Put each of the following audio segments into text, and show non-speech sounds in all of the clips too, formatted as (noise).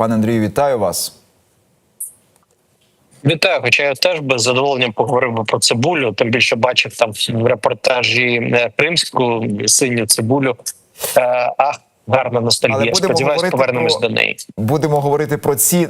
Пане Андрію, вітаю вас. Вітаю, хоча я теж би з задоволенням поговорив би про цибулю. Тим більше бачив там в репортажі е, кримську синю цибулю. Е, Ах, гарна ностальгія. Сподіваюсь, повернемось про- до неї. Будемо говорити про ці.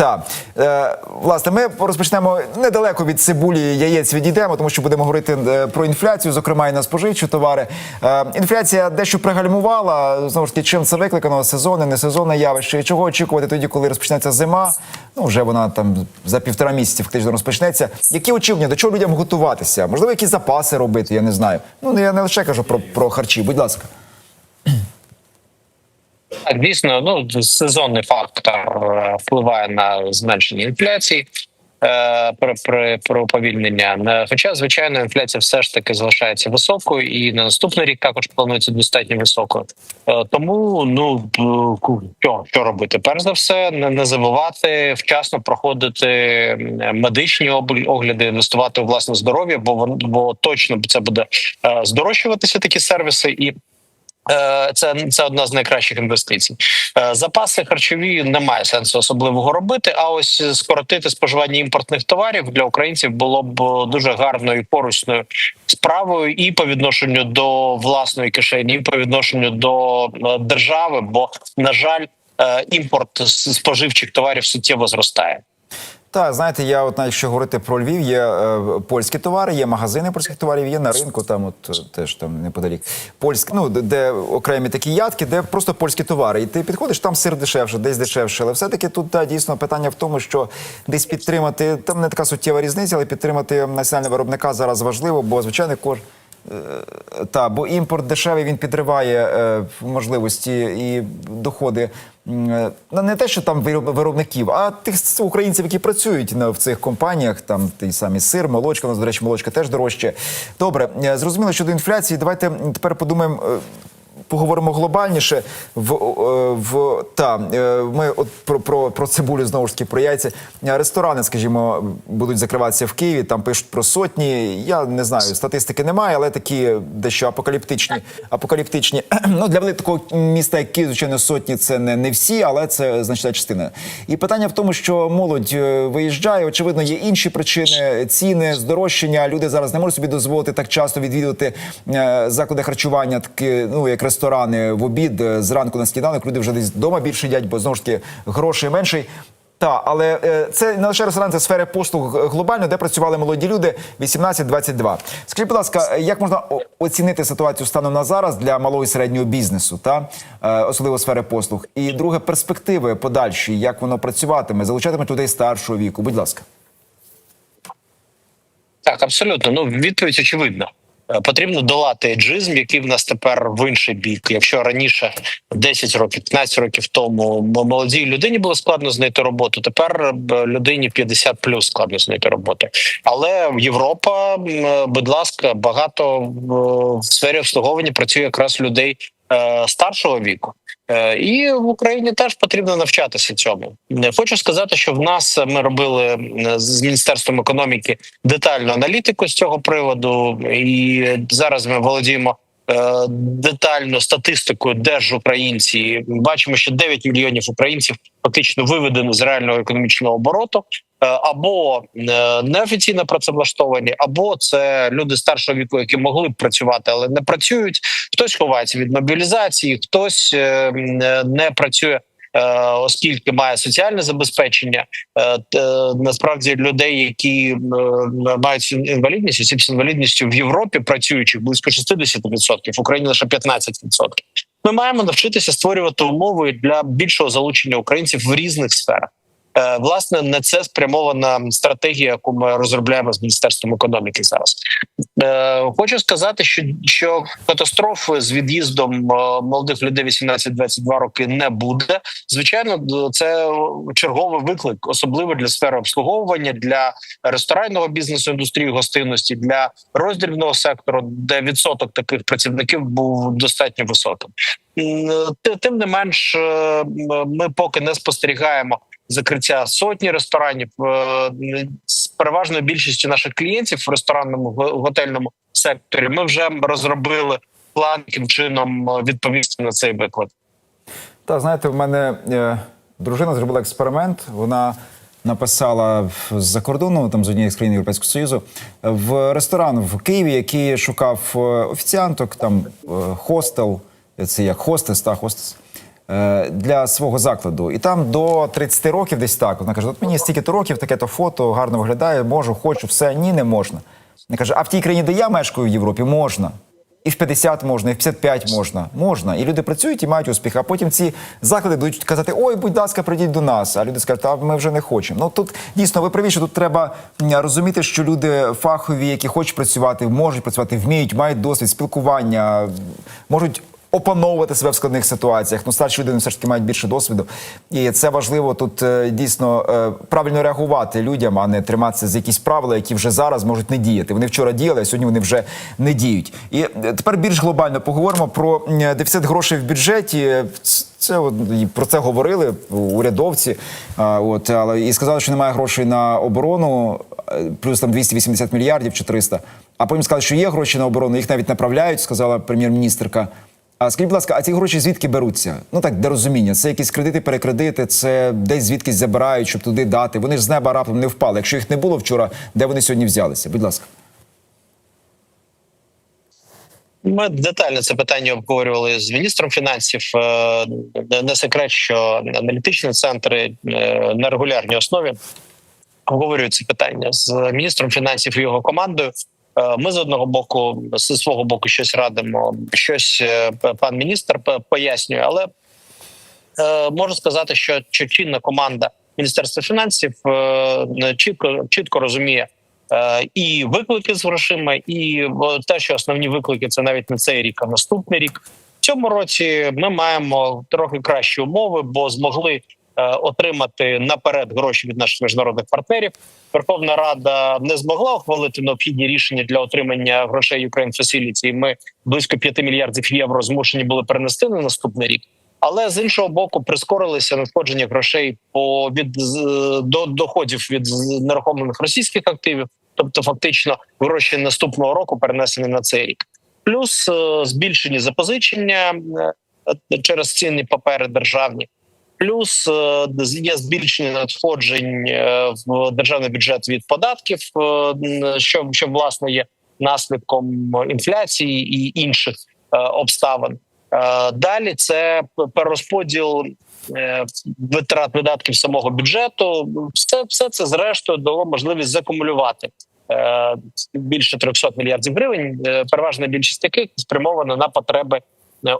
Так, е, власне, ми розпочнемо недалеко від цибулі яєць відійдемо, тому що будемо говорити е, про інфляцію, зокрема і на споживчі товари. Е, інфляція дещо пригальмувала. Знову ж таки, чим це викликано? Сезонне, не сезонне явище. І чого очікувати тоді, коли розпочнеться зима? Ну вже вона там за півтора місяці фактично розпочнеться. Які очікування, до чого людям готуватися? Можливо, які запаси робити? Я не знаю. Ну я не лише кажу про, про харчі. Будь ласка. Так, дійсно, ну сезонний фактор е, впливає на зменшення інфляції. е, При, при, при уповільнення Е, хоча звичайно інфляція все ж таки залишається високою, і на наступний рік також планується достатньо високою. Е, Тому ну що, що робити? Перш за все, не, не забувати вчасно проходити медичні огляди, інвестувати у власне здоров'я, бо бо точно це буде е, здорожчуватися такі сервіси і. Е, Це це одна з найкращих інвестицій. Е, Запаси харчові немає сенсу особливого робити. А ось скоротити споживання імпортних товарів для українців було б дуже гарною і корисною справою і по відношенню до власної кишені, і по відношенню до е, держави. Бо на жаль, імпорт споживчих товарів суттєво зростає. Так, знаєте, я от навіть якщо говорити про Львів, є е, польські товари, є магазини польських товарів, є на ринку, там от е, теж там неподалік. Польськ, ну де, окремі такі ядки, де просто польські товари. І ти підходиш, там сир дешевше, десь дешевше. Але все-таки тут та, дійсно питання в тому, що десь підтримати, там не така суттєва різниця, але підтримати національного виробника зараз важливо, бо звичайно кожен. Та, бо імпорт дешевий він підриває е, можливості і доходи е, ну, не те, що там вироб- виробників, а тих українців, які працюють в цих компаніях. Там той самі сир, молочка. У нас, до речі, молочка теж дорожче. Добре, е, зрозуміло щодо інфляції. Давайте тепер подумаємо. Поговоримо глобальніше в, е, в та е, ми от про, про, про цибулю знову ж таки про яйця. Е, Ресторани, скажімо, будуть закриватися в Києві. Там пишуть про сотні. Я не знаю, статистики немає, але такі дещо апокаліптичні. Апокаліптичні. (clears throat) Ну для великого міста, як Київ, звичайно, сотні це не, не всі, але це значна частина. І питання в тому, що молодь виїжджає. Очевидно, є інші причини: ціни, здорожчання. Люди зараз не можуть собі дозволити так часто відвідувати заклади харчування, такі ну як ресторани в обід е, зранку на сніданок. Люди вже десь вдома більше їдять, бо знову ж таки грошей менший. Та, але е, це не лише ресторан, це сфери послуг глобально, де працювали молоді люди 18-22. Скажіть, будь ласка, е, як можна оцінити ситуацію станом на зараз для малого і середнього бізнесу, та особливо сфери послуг? І друге, перспективи подальші, як воно працюватиме, залучатимуть людей старшого віку. Будь ласка. Так, абсолютно. Ну відповідь очевидна. Е, Потрібно долати еджизм, який в нас тепер в інший бік. Якщо раніше 10 років, 15 років тому молодій людині було складно знайти роботу, тепер е, людині 50 плюс складно знайти роботу. Але Європа, будь ласка, багато в- в сфері обслуговування працює якраз людей е, старшого віку. Е, І в Україні теж потрібно навчатися цьому. Хочу сказати, що в нас ми робили е, з міністерством економіки детальну аналітику з цього приводу, і зараз ми володіємо. е, Детальну статистику, де ж українці бачимо, що 9 мільйонів українців фактично виведено з реального економічного обороту, е, або е, неофіційно працевлаштовані, або це люди старшого віку, які могли б працювати, але не працюють. Хтось ховається від мобілізації, хтось е, е, не працює. е, Оскільки має соціальне забезпечення, е, е, насправді людей, які е, мають інвалідність, осіб з інвалідністю в Європі працюючих близько 60%, в Україні лише 15%. Ми маємо навчитися створювати умови для більшого залучення українців в різних сферах. Е, Власне, на це спрямована стратегія, яку ми розробляємо з міністерством економіки зараз. Е, Хочу сказати, що, що катастрофи з від'їздом е, молодих людей 18-22 роки не буде. Звичайно, це черговий виклик, особливо для сфери обслуговування, для ресторанного бізнесу, індустрії гостинності, для роздрібного сектору, де відсоток таких працівників був достатньо високим. Тим не менш, ми поки не спостерігаємо закриття сотні ресторанів Е, з переважною більшістю наших клієнтів в ресторанному готельному секторі. Ми вже розробили план, яким чином е, відповісти на цей виклик. Та знаєте, в мене е, дружина зробила експеримент. Вона написала з-за кордону, там з однієї з країн Європейського Союзу, в ресторан в Києві, який шукав е, офіціанток, там хостел, це як хостес, та хостес. Е, Для свого закладу, і там до 30 років, десь так. Вона каже: от мені стільки-то років, таке-то фото гарно виглядає, можу, хочу, все ні, не можна. Вона каже: а в тій країні, де я мешкаю в Європі, можна. І в 50 можна, і в 55 можна. Можна. І люди працюють і мають успіх. А потім ці заклади будуть казати: ой, будь ласка, прийдіть до нас. А люди скажуть, а ми вже не хочемо. Ну тут дійсно ви праві, що тут треба розуміти, що люди фахові, які хочуть працювати, можуть працювати, вміють, мають досвід, спілкування, можуть. Опановувати себе в складних ситуаціях. Ну, старші люди все ж таки мають більше досвіду. І це важливо тут е, дійсно е, правильно реагувати людям, а не триматися за якісь правила, які вже зараз можуть не діяти. Вони вчора діяли, а сьогодні вони вже не діють. І е, тепер більш глобально поговоримо про дефіцит грошей в бюджеті. Це і про це говорили урядовці. От але і сказали, що немає грошей на оборону, плюс там 280 мільярдів чи 300. А потім сказали, що є гроші на оборону, їх навіть направляють, сказала прем'єр-міністрка. А скажіть, будь ласка, а ці гроші звідки беруться? Ну так для розуміння. Це якісь кредити, перекредити, це десь звідкись забирають, щоб туди дати. Вони ж з неба раптом не впали. Якщо їх не було вчора, де вони сьогодні взялися? Будь ласка. Ми детально це питання обговорювали з міністром фінансів. Е, Не секрет, що аналітичні центри е, на регулярній основі обговорюють це питання з міністром фінансів і його командою. Е, Ми з одного боку, з свого боку, щось радимо, щось е, пан міністр пояснює, але е, можу сказати, що чинна команда Міністерства фінансів чітко чітко розуміє і виклики з грошима, і те, що основні виклики це навіть не цей рік, а наступний рік. В цьому році ми маємо трохи кращі умови, бо змогли отримати наперед гроші від наших міжнародних партнерів. Верховна Рада не змогла ухвалити необхідні рішення для отримання грошей Ukraine Facility. і Ми близько 5 мільярдів євро змушені були перенести на наступний рік. Але з іншого боку, прискорилися надходження грошей по від до доходів від нерухомих російських активів, тобто фактично гроші наступного року перенесені на цей рік. Плюс е, збільшені запозичення е, через цінні папери державні. Плюс е, є збільшення надходжень е, в державний бюджет від податків, е, що, що власне є наслідком інфляції і інших обставин. Далі це перерозподіл витрат видатків самого бюджету. Все, все це зрештою дало можливість закумулювати більше 300 мільярдів гривень. Переважна більшість яких спрямована на потреби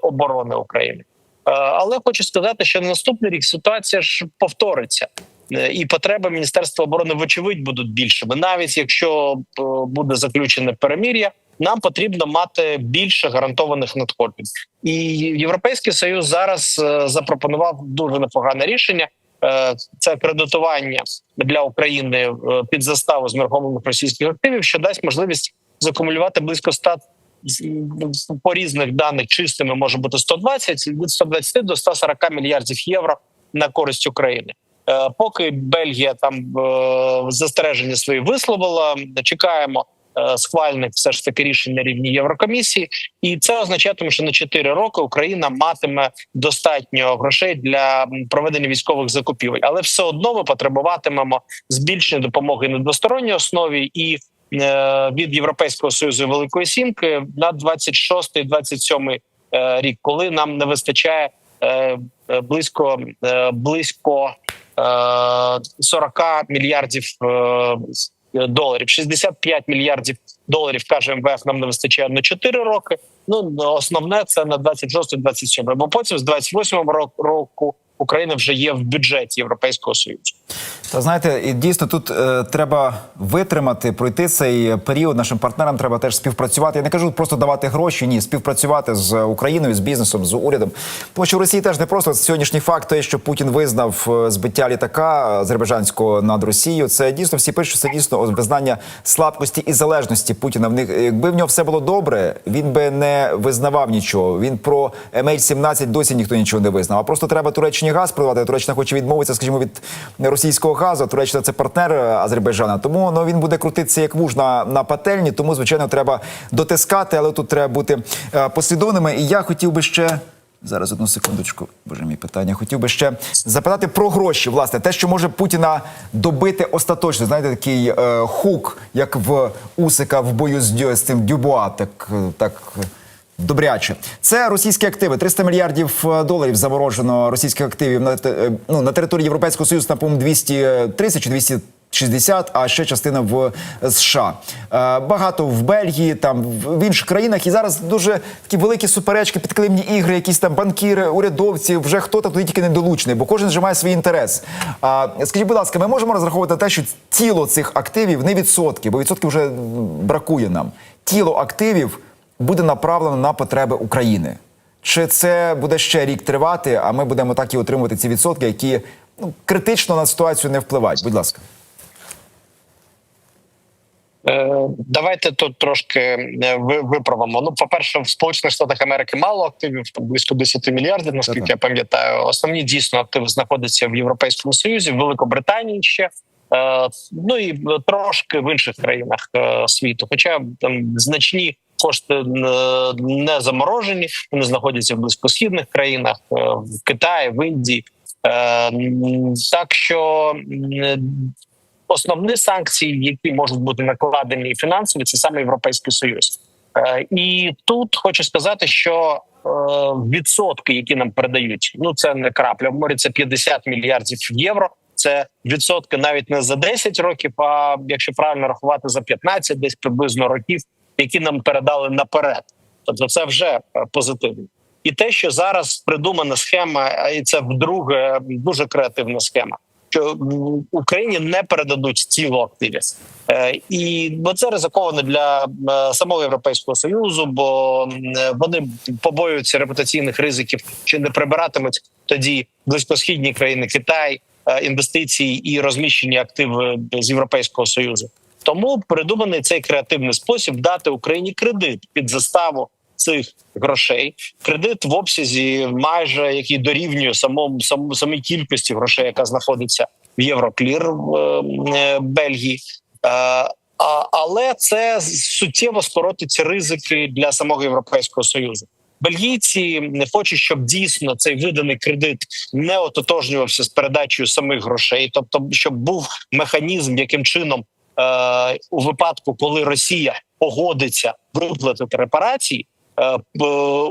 оборони України. Е, Але хочу сказати, що на наступний рік ситуація ж повториться. Е, І потреби Міністерства оборони вочевидь будуть більшими, навіть якщо е, буде заключене перемір'я, нам потрібно мати більше гарантованих надходжень. І Європейський союз зараз запропонував дуже непогане рішення. Це кредитування для України під заставу з нерухомих російських активів, що дасть можливість закумулювати близько 100 з- з- по різних даних чистими може бути 120, від 120 до 140 мільярдів євро на користь України. Е, Поки Бельгія там е, застереження свої висловила, чекаємо е, схвальних все ж таки рішень на рівні Єврокомісії, і це означатиме, що на 4 роки Україна матиме достатньо грошей для проведення військових закупівель, але все одно ми потребуватимемо збільшення допомоги на двосторонній основі і від Європейського союзу Великої Сімки на 26-27 е, рік, коли нам не вистачає е, е, близько е, близько е, 40 мільярдів е, доларів. 65 мільярдів доларів каже МВФ. Нам не вистачає на 4 роки. Ну основне це на 26-27. Бо потім з 28 року року Україна вже є в бюджеті Європейського союзу. Та знаєте, і дійсно тут е, треба витримати, пройти цей період. Нашим партнерам треба теж співпрацювати. Я не кажу просто давати гроші, ні, співпрацювати з Україною, з бізнесом, з урядом. Тому що в Росії теж не просто сьогоднішній факт, те, що Путін визнав е, збиття літака азербайджанського над Росією. Це дійсно всі пишуть, що це дійсно визнання слабкості і залежності Путіна. В них якби в нього все було добре, він би не визнавав нічого. Він про MH17 досі ніхто нічого не визнав. А просто треба Туреччині газ продавати. Туреччина хоче відмовитися, скажімо, від російського газу. Туреччина це партнер Азербайджана. Тому ну він буде крутитися як вуж на, на пательні. Тому звичайно треба дотискати, але тут треба бути е, послідовними. І я хотів би ще Зараз одну секундочку. Боже мій питання. Хотів би ще запитати про гроші. Власне, те, що може Путіна добити остаточно. Знаєте, такий е, хук, як в Усика в бою з, з цим Дюбуа, так, так добряче. Це російські активи. 300 мільярдів е, доларів заморожено російських активів на, е, ну, на території Європейського Союзу, на по-моєму, 230 чи 200 60, а ще частина в США. Е, Багато в Бельгії, там в інших країнах. І зараз дуже такі великі суперечки, підклимні ігри, якісь там банкіри, урядовці, вже хто там туди тільки не долучений, бо кожен же має свій інтерес. А скажіть, будь ласка, ми можемо розраховувати те, що тіло цих активів не відсотки, бо відсотків вже бракує нам. Тіло активів буде направлено на потреби України. Чи це буде ще рік тривати, а ми будемо так і отримувати ці відсотки, які ну, критично на ситуацію не впливають? Будь ласка. Е, Давайте тут трошки е, виправимо. Ну, по-перше, в Сполучених Штатах Америки мало активів, там близько 10 мільярдів, наскільки я пам'ятаю. Основні дійсно активи знаходяться в Європейському Союзі, в Великобританії ще. Е, Ну і трошки в інших країнах світу. Хоча там значні кошти е, не заморожені, вони знаходяться в близькосхідних країнах, е, в Китаї, в Індії. Е, Так що основні санкції, які можуть бути накладені фінансові, це саме європейський союз. І тут хочу сказати, що відсотки, які нам передають, ну це не крапля в морі, це 50 мільярдів євро. Це відсотки навіть не за 10 років, а якщо правильно рахувати за 15 десь приблизно років, які нам передали наперед. Тобто, це вже е, позитивно. І те, що зараз придумана схема, і це вдруге дуже креативна схема що Україні не передадуть тіло активів, Е, і бо це ризиковано для е, самого європейського союзу, бо вони побоюються репутаційних ризиків, чи не прибиратимуть тоді близькосхідні країни Китай інвестиції і розміщені активи з європейського союзу. Тому придуманий цей креативний спосіб дати Україні кредит під заставу цих грошей. Кредит в обсязі майже який дорівнює самому саму самій кількості грошей, яка знаходиться в Євроклір в е, Бельгії. Е, але це суттєво скоротиться ризики для самого європейського союзу. Бельгійці не хочуть, щоб дійсно цей виданий кредит не ототожнювався з передачею самих грошей, тобто, щоб був механізм, яким чином е, у випадку, коли Росія погодиться виплатити репарації, е, б-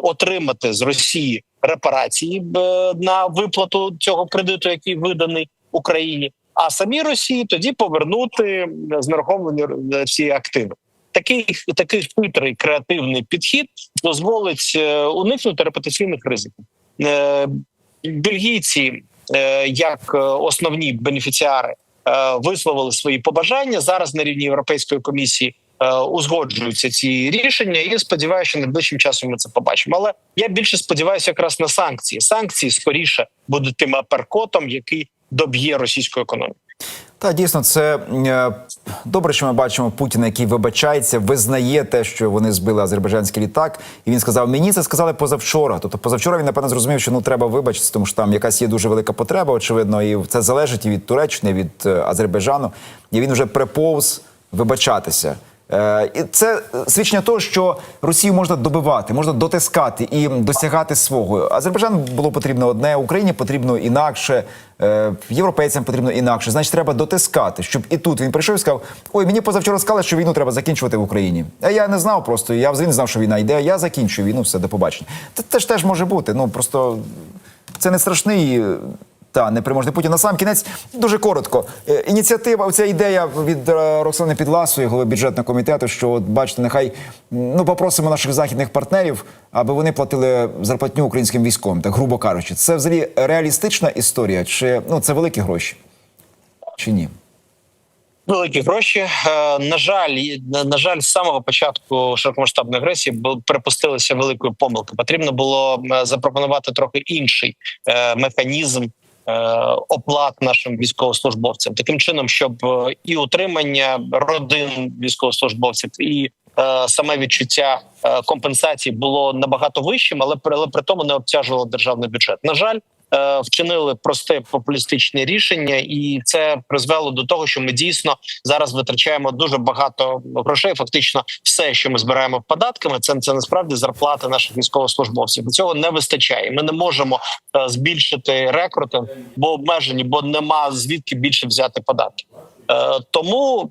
отримати з Росії репарації б, на виплату цього кредиту, який виданий Україні, а самі Росії тоді повернути знерухомлені е, ці активи. Такий такий хитрий креативний підхід дозволить е, уникнути репутаційних ризиків. Е, Бельгійці, е, як е, основні бенефіціари, е, висловили свої побажання зараз на рівні Європейської комісії. е, Узгоджуються ці рішення, і сподіваюся, що найближчим часом ми це побачимо. Але я більше сподіваюся, якраз на санкції. Санкції скоріше будуть тим аперкотом, який доб'є російську економіку. Та дійсно, це е, добре, що ми бачимо Путіна, який вибачається, визнає те, що вони збили азербайджанський літак. І він сказав: мені це сказали позавчора. Тобто, позавчора він напевно зрозумів, що ну треба вибачитися, тому що там якась є дуже велика потреба, очевидно, і це залежить і від Туреччини, і від е, Азербайджану. І він вже приповз вибачатися. Е, І це свідчення того, що Росію можна добивати, можна дотискати і досягати свого. Азербайджану було потрібно одне, Україні потрібно інакше, е, європейцям потрібно інакше. Значить, треба дотискати, щоб і тут він прийшов і сказав: Ой, мені позавчора сказали, що війну треба закінчувати в Україні. А я не знав просто. Я взагалі не знав, що війна йде. Я закінчую війну, все до побачення. Це, це ж теж може бути. Ну просто це не страшний. Та непереможний Путін. На сам кінець дуже коротко. Е, Ініціатива, ця ідея від е, Роксани Підласої, голови бюджетного комітету, що от бачите, нехай ну попросимо наших західних партнерів, аби вони платили зарплатню українським військовим, так грубо кажучи. Це взагалі реалістична історія, чи ну це великі гроші? Чи ні? Великі гроші. Е, На жаль, на, жаль, з самого початку широкомасштабної агресії припустилися великої помилки. Потрібно було запропонувати трохи інший механізм оплат нашим військовослужбовцям, таким чином, щоб е, і утримання родин військовослужбовців, і е, саме відчуття е, компенсації було набагато вищим, але при, але при тому не обтяжувало державний бюджет. На жаль. Е, вчинили просте популістичне рішення, і це призвело до того, що ми дійсно зараз витрачаємо дуже багато грошей. Фактично, все, що ми збираємо податками, це, це насправді зарплати наших військовослужбовців. Цього не вистачає. Ми не можемо е, збільшити рекрути, бо обмежені, бо нема звідки більше взяти податки. Е, Тому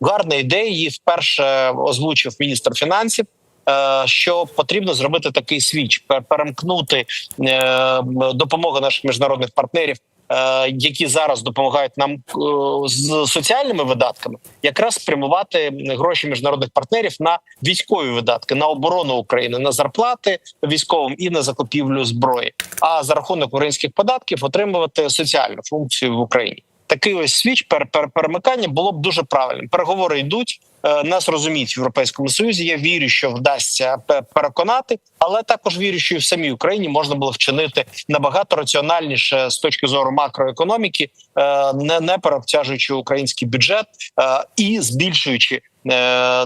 гарна ідея її вперше озвучив міністр фінансів. Е, Що потрібно зробити такий свіч, перемкнути е, допомогу наших міжнародних партнерів, е, які зараз допомагають нам з соціальними видатками, якраз спрямувати гроші міжнародних партнерів на військові видатки, на оборону України, на зарплати військовим і на закупівлю зброї. А за рахунок українських податків отримувати соціальну функцію в Україні такий ось свіч пер, пер, перемикання було б дуже правильним. Переговори йдуть. е, Нас розуміють в європейському союзі. Я вірю, що вдасться переконати, але також вірю, що і в самій Україні можна було вчинити набагато раціональніше з точки зору макроекономіки, е, не, не переобтяжуючи український бюджет е, і збільшуючи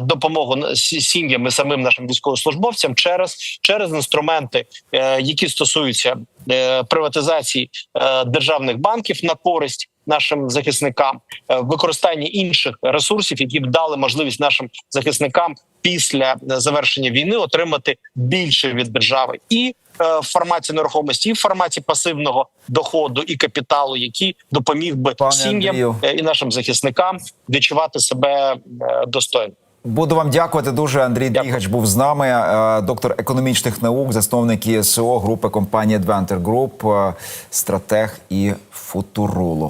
допомогу сім'ям і самим нашим військовослужбовцям через, через інструменти, е, які стосуються е, приватизації е, державних банків на користь нашим захисникам, е, використання інших ресурсів, які б дали можливість нашим захисникам після е, завершення війни отримати більше від держави. І е, в форматі нерухомості, і в форматі пасивного доходу і капіталу, який допоміг би Пане сім'ям Андрію. е, і нашим захисникам відчувати себе е, достойно. Буду вам дякувати дуже. Андрій Дякую. Дігач був з нами, е, доктор економічних наук, засновник ІСО, групи компанії Adventure Group, е, стратег і футуролог.